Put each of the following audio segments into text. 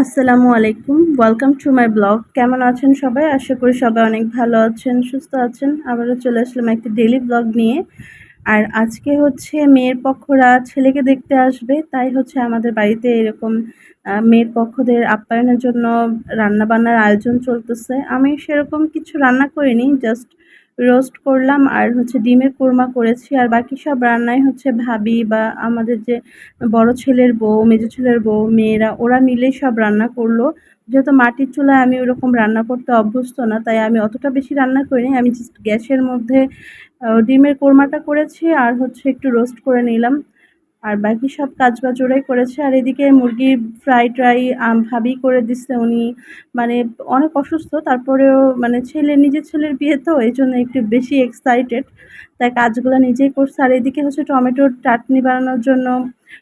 আসসালামু আলাইকুম। Welcome to my blog কেমন আছেন সবাই? আশা করি সবাই অনেক ভালো আছেন, সুস্থ আছেন। আবারও চলে আসলাম একটি ডেলি ব্লগ নিয়ে। আর আজকে হচ্ছে মেয়ের পক্ষরা ছেলেকে দেখতে আসবে। তাই হচ্ছে আমাদের বাড়িতে এরকম মেয়ের পক্ষদের আপ্যায়নের জন্য রান্নাবান্নার আয়োজন চলতেছে। আমি সেরকম কিছু রান্না করিনি জাস্ট রোস্ট করলাম আর হচ্ছে ডিমের কোরমা করেছি। আর বাকি সব রান্নাই হচ্ছে ভাবি বা আমাদের যে বড় ছেলের বউ, মেজো ছেলের বউ, মেয়েরা, ওরা মিলেই সব রান্না করল। যেহেতু মাটির চুলায় আমি ওরকম রান্না করতে অভ্যস্ত না, তাই আমি অতটা বেশি রান্না করিনি। আমি জাস্ট গ্যাসের মধ্যে ডিমের কোরমাটা করেছি আর হচ্ছে একটু রোস্ট করে নিলাম। আর বাকি সব কাজ বাজ ওরাই করেছে। আর এদিকে মুরগি ফ্রাই ট্রাই ভাবি করে দিচ্ছে উনি। মানে অনেক অসুস্থ, তারপরেও মানে ছেলে, নিজের ছেলের বিয়ে তো, এই জন্য একটু বেশি এক্সাইটেড তাই কাজগুলো নিজেই করছে। আর এদিকে হচ্ছে টমেটোর চাটনি বানানোর জন্য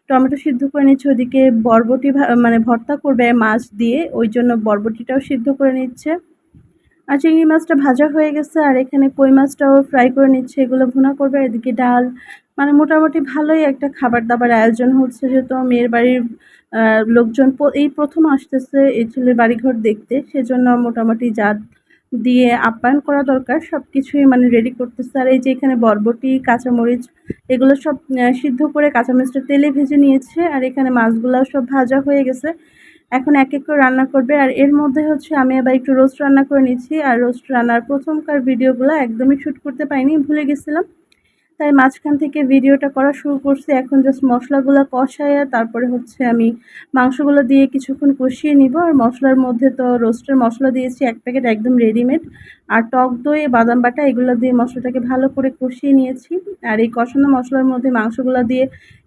টমেটো সিদ্ধ করে নিচ্ছে। ওদিকে বরবটি মানে ভর্তা করবে মাছ দিয়ে, ওই জন্য বরবটিটাও সিদ্ধ করে নিচ্ছে। আর চিংড়ি মাছটা ভাজা হয়ে গেছে, আর এখানে কই মাছটাও ফ্রাই করে নিচ্ছে, এগুলো ভুনা করবে এদিকে ডাল। মানে মোটামুটি ভালোই একটা খাবার দাবার আয়োজন হচ্ছে, যেহেতু মেয়ের বাড়ির লোকজন এই প্রথম আসতেছে এই ছেলের বাড়িঘর দেখতে, সেজন্য মোটামুটি জাত দিয়ে আপ্যায়ন করা দরকার সব কিছুই মানে রেডি করতেছে। আর এই যে এখানে বরবটি, কাঁচামরিচ, এগুলো সব সিদ্ধ করে কাঁচামরিচটা তেলে ভেজে নিয়েছে, আর এখানে মাছগুলো সব ভাজা হয়ে গেছে। এখন এক এক করে রান্না করবে। আর এর মধ্যে হচ্ছে আমি আবার একটু রোস্ট রান্না করে নিচ্ছি। আর রোস্ট রান্নার প্রথমকার ভিডিওগুলো একদমই শ্যুট করতে পারিনি, ভুলে গেছিলাম। তাই মাঝখান থেকে ভিডিওটা করা শুরু করছি। এখন জাস্ট মশলাগুলো কষায় তারপরে হচ্ছে আমি মাংসগুলো দিয়ে কিছুক্ষণ কষিয়ে নিব। আর মশলার মধ্যে তো রোস্টের মশলা দিয়েছি, এক প্যাকেট একদম রেডিমেড আর টক দই, বাদাম বাটা, এগুলো দিয়ে মশলাটাকে ভালো করে কষিয়ে নিয়েছি। আর এই কষানো মশলার মধ্যে মাংসগুলো দিয়ে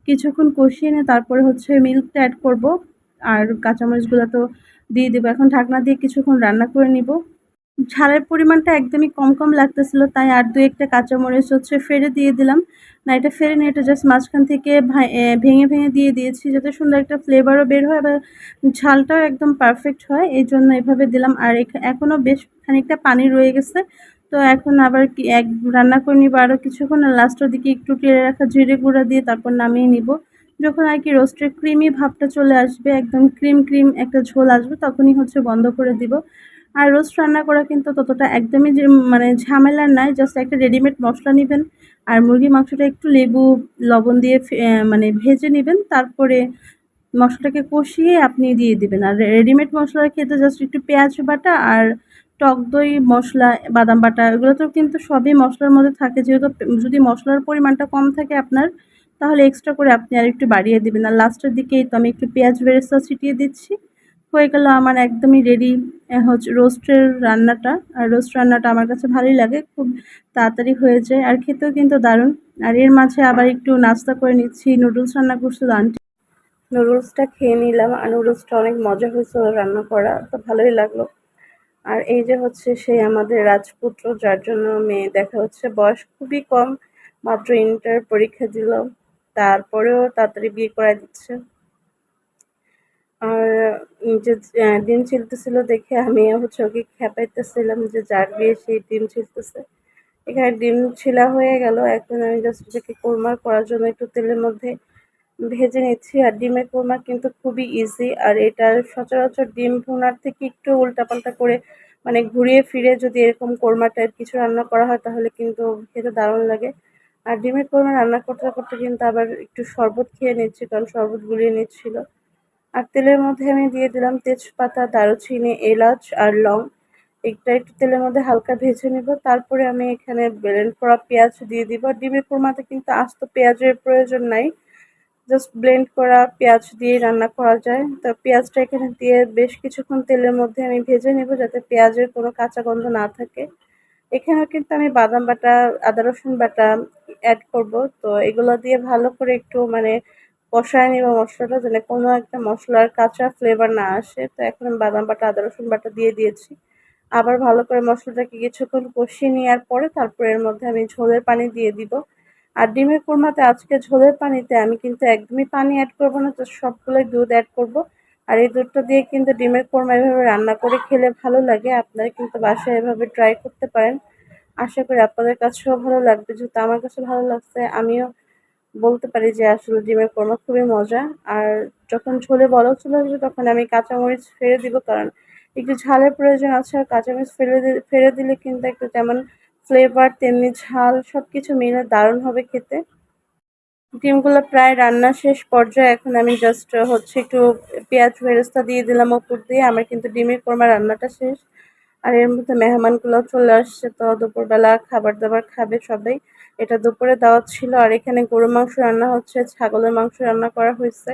কিছুক্ষণ কষিয়ে নিয়ে তারপরে হচ্ছে মিল্কটা অ্যাড করব। আর কাঁচামরিচগুলো তো দিয়ে দেবো। এখন ঢাকনা দিয়ে কিছুক্ষণ রান্না করে নিব। ঝালের পরিমাণটা একদমই কম কম লাগতেছিল, তাই আর দু একটা কাঁচামরিচ হচ্ছে ফেরে দিয়ে দিলাম। না, এটা ফেরে নিয়ে এটা জাস্ট মাঝখান থেকে ভেঙে ভেঙে দিয়ে দিয়েছি, যাতে সুন্দর একটা ফ্লেভারও বের হয় বা ঝালটাও একদম পারফেক্ট হয়, এই জন্য এভাবে দিলাম। আর এখনও বেশ খানিকটা পানি রয়ে গেছে, তো এখন আবার কি এক রান্না করে নিব আরও কিছুক্ষণ। লাস্টের দিকে একটু টেরে রাখা জিরে গুঁড়া দিয়ে তারপর নামিয়ে নিব। যখন আর কি রোস্টের ক্রিমি ভাবটা চলে আসবে, একদম ক্রিম ক্রিম একটা ঝোল আসবে, তখনই হচ্ছে বন্ধ করে দিব। আর রোস্ট রান্না করা কিন্তু ততটা একদমই যে মানে ঝামেলার নাই জাস্ট একটা রেডিমেড মশলা নেবেন। আর মুরগি মাংসটা একটু লেবু, লবণ দিয়ে মানে ভেজে নেবেন, তারপরে মশলাটাকে কষিয়ে আপনি দিয়ে দিবেন। আর রেডিমেড মশলার খেতে জাস্ট একটু পেঁয়াজ বাটা আর টক দই, মশলা, বাদাম বাটা, এগুলো তো কিন্তু সবই মশলার মধ্যে থাকে। যেহেতু, যদি মশলার পরিমাণটা কম থাকে আপনার তাহলে এক্সট্রা করে আপনি আর একটু বাড়িয়ে দেবেন। আর লাস্টের দিকেই তো আমি একটু পেঁয়াজ বেরেস্তা ছিটিয়ে দিচ্ছি। হয়ে গেল আমার একদমই রেডি হচ্ছে রোস্টের রান্নাটা। আর রোস্ট রান্নাটা আমার কাছে ভালোই লাগে, খুব তাড়াতাড়ি হয়ে যায়। আর খেতেও কিন্তু দারুণ। আর এর মাঝে আবার একটু নাস্তা করে নিচ্ছি নুডলস রান্না করছিল আন্টি নুডলসটা খেয়ে নিলাম। আর নুডলসটা অনেক মজা হয়েছিল রান্না করা, তো ভালোই লাগল। আর এই যে হচ্ছে সেই আমাদের রাজপুত্র, যার জন্য মেয়ে দেখা হচ্ছে। বয়স খুবই কম, মাত্র ইন্টার পরীক্ষা দিল তারপরেও তাড়াতাড়ি বিয়ে করাই দিচ্ছে। আর যে ডিম ছিলতেছিল দেখে আমি হচ্ছে ওকে খেপাইতেছিলাম যে, যার বিয়ে সেই ডিম ছিলতেছে। এখানে ডিম ছিলা হয়ে গেল। এখন আমি জাস্ট এটাকে কোরমা করার জন্য একটু তেলের মধ্যে ভেজে নিচ্ছি। আর ডিমের কোরমা কিন্তু খুবই ইজি আর এটা সচরাচর ডিম ভুনার থেকে একটু উল্টাপাল্টা করে মানে ঘুরিয়ে ফিরে যদি এরকম কোরমা টাইপ কিছু রান্না করা হয়, তাহলে কিন্তু খেতে দারুণ লাগে। আর ডিমের কোরমা রান্না করতে করতে কিন্তু আবার একটু শরবত খেয়ে নিচ্ছি, কারণ শরবত গুলিয়ে নিচ্ছিল। আর তেলের মধ্যে আমি দিয়ে দিলাম তেজপাতা, দারুচিনি, এলাচ আর লং। এটা একটু তেলের মধ্যে হালকা ভেজে নেব, তারপরে আমি এখানে ব্লেন্ড করা পেঁয়াজ দিয়ে দিব। ডিমের কোরমাতে কিন্তু আস্ত পেঁয়াজের প্রয়োজন নাই, জাস্ট ব্লেন্ড করা পেঁয়াজ দিয়ে রান্না করা যায়। তো পেঁয়াজটা এখানে দিয়ে বেশ কিছুক্ষণ তেলের মধ্যে আমি ভেজে নেব যাতে পেঁয়াজের কোনো কাঁচা গন্ধ না থাকে। এখানেও কিন্তু আমি বাদাম বাটা, আদা রসুন বাটা অ্যাড করব। তো এগুলো দিয়ে ভালো করে একটু মানে কষায় নিব মশলাটা, যেন কোনো একটা মশলার কাঁচা ফ্লেভার না আসে। তো এখন বাদাম বাটা, আদা, রসুন বাটা দিয়ে দিয়েছি। আবার ভালো করে মশলাটাকে কিছুক্ষণ কষিয়ে নেওয়ার পরে তারপরে এর মধ্যে আমি ঝোলের পানি দিয়ে দিব। আর ডিমের কোরমাতে আজকে ঝোলের পানিতে আমি কিন্তু একদমই পানি অ্যাড করব না, তো সবগুলোই দুধ অ্যাড করব। আর এই দুধটা দিয়ে কিন্তু ডিমের কোরমা এভাবে রান্না করে খেলে ভালো লাগে। আপনারা কিন্তু বাসায় এভাবে ট্রাই করতে পারেন। আশা করি আপনাদের কাছেও ভালো লাগবে। যেহেতু আমার কাছে ভালো লাগছে, আমিও বলতে পারি যে আসলে ডিমের কোরমা খুবই মজা। আর যখন ঝোলে বলক চলে আসবে তখন আমি কাঁচামরিচ ফেলে দিব, কারণ একটু ঝালের প্রয়োজন আছে, আর কাঁচামরিচ ফেলে ফেলে দিলে কিন্তু একটু যেমন ফ্লেভার তেমনি ঝাল সব কিছু মিলে দারুণ হবে খেতে। ডিমগুলো প্রায় রান্না শেষ পর্যায়ে এখন আমি জাস্ট হচ্ছে একটু পেঁয়াজ ফেরস্তা দিয়ে দিলাম ওপর দিয়ে। আমার কিন্তু ডিমের কোরমা রান্নাটা শেষ। আর এর মধ্যে মেহমানগুলো চলে আসছে, তো দুপুরবেলা খাবার দাবার খাবে সবাই। এটা দুপুরে দাওয়াত ছিল, আর এখানে গরু মাংস রান্না হচ্ছে, ছাগলের মাংস রান্না করা হয়েছে।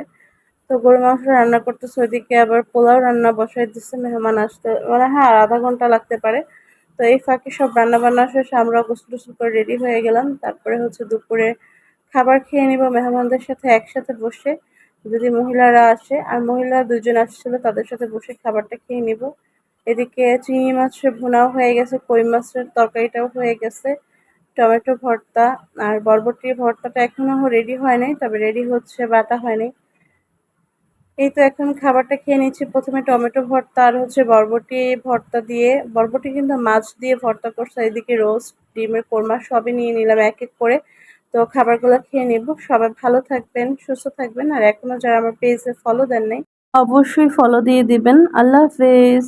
তো গরু মাংস রান্না করতেছে, ওইদিকে আবার পোলাও রান্না বসাই দিচ্ছে মেহমান আসতে মানে হ্যাঁ আধা ঘণ্টা লাগতে পারে। তো এই ফাঁকে সব রান্না বান্না শেষে, আমরা গোসল টোসল করে রেডি হয়ে গেলাম। তারপরে হচ্ছে দুপুরে খাবার খেয়ে নিব, মেহমানদের সাথে একসাথে বসে। যদি মহিলারা আসে, আর মহিলা দুজন আসছিল, তাদের সাথে বসে খাবারটা খেয়ে নিব। এদিকে চিংড়ি মাছের ভুনাও হয়ে গেছে, কই মাছের তরকারিটাও হয়ে গেছে, টমেটো ভর্তা আর বরবটির ভর্তাটা এখনও রেডি হয় নাই, তবে রেডি হচ্ছে, বাটা হয়নি এই তো এখন খাবারটা খেয়ে নিচ্ছি, প্রথমে টমেটো ভর্তা আর হচ্ছে বরবটি ভর্তা দিয়ে। বরবটি কিন্তু মাছ দিয়ে ভর্তা করছে, এদিকে রোস্ট ডিমের কোরমা সবই নিয়ে নিলাম এক এক করে। তো খাবারগুলো খেয়ে নিব, সবাই ভালো থাকবেন, সুস্থ থাকবেন, আর এখনও যারা আমার পেজে ফলো দেন নাই, অবশ্যই ফলো দিয়ে দিবেন। আল্লাহ হাফেজ।